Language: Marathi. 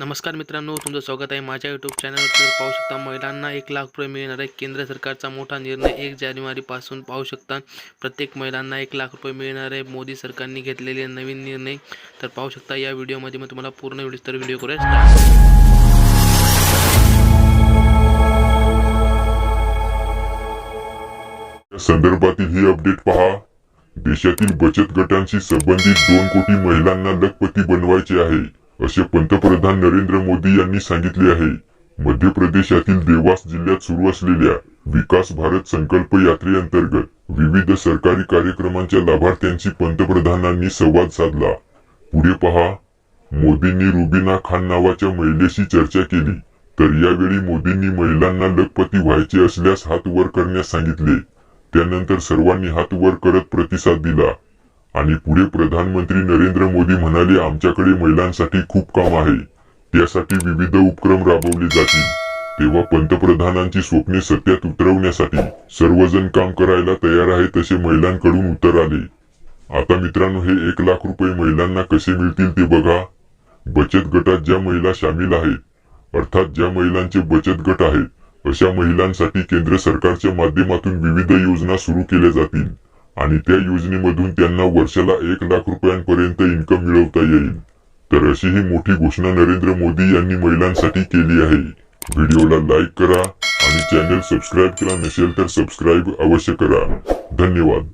नमस्कार मित्रांनो तुमचं स्वागत आहे माझ्या यूट्यूब चॅनलवरती पाहू शकता महिलांना एक लाख रुपये मिळणार आहे. केंद्र सरकारचा मोठा निर्णय एक जानेवारीपासून पाहू शकता प्रत्येक महिलांना एक लाख रुपये मिळणार आहे. मोदी सरकारने घेतलेले नवीन निर्णय. तर पाहू शकता या व्हिडिओमध्ये मी तुम्हाला पूर्ण व्हिडिओ तर व्हिडिओ करूया. संदर्भातील ही अपडेट पहा. देशातील बचत गटांशी संबंधित दोन कोटी महिलांना लखपती बनवायचे आहे. असे पंतप्रधान नरेंद्र मोदी यांनी सांगितले आहे. मध्य प्रदेशातील देवास जिल्ह्यात सुरू असलेल्या विकास भारत संकल्प यात्रेअंतर्गत विविध सरकारी कार्यक्रमांच्या लाभार्थ्यांशी पंतप्रधानांनी संवाद साधला. पुढे पहा. मोदींनी रुबिना खान नावाच्या महिलेशी चर्चा केली. तर यावेळी मोदींनी महिलांना लखपती व्हायचे असल्यास हात वर करण्यास सांगितले. त्यानंतर सर्वांनी हात वर करत प्रतिसाद दिला. आणि पुढे प्रधानमंत्री नरेंद्र मोदी म्हणाले आमच्याकडे महिलांसाठी खूप काम आहे. त्यासाठी विविध उपक्रम राबवले जातील. तेव्हा पंतप्रधानांची स्वप्ने सत्यात उतरवण्यासाठी सर्वजण काम करायला तयार आहे तसे महिलांकडून उत्तर आले. आता मित्रांनो हे एक लाख रुपये महिलांना कसे मिळतील ते बघा. बचत गटात ज्या महिला सामील आहेत अर्थात ज्या महिलांचे बचत गट आहेत अशा महिलांसाठी केंद्र सरकारच्या माध्यमातून विविध योजना सुरू केल्या जातील. आणि त्या योजनेमधून त्यांना वर्षाला एक लाख रुपयांपर्यंत इन्कम मिळवता येईल. तर अशी ही मोठी घोषणा नरेंद्र मोदी यांनी महिलांसाठी केली आहे. व्हिडिओला लाईक करा आणि चॅनल सबस्क्राईब केला नसेल तर सबस्क्राईब अवश्य करा. धन्यवाद.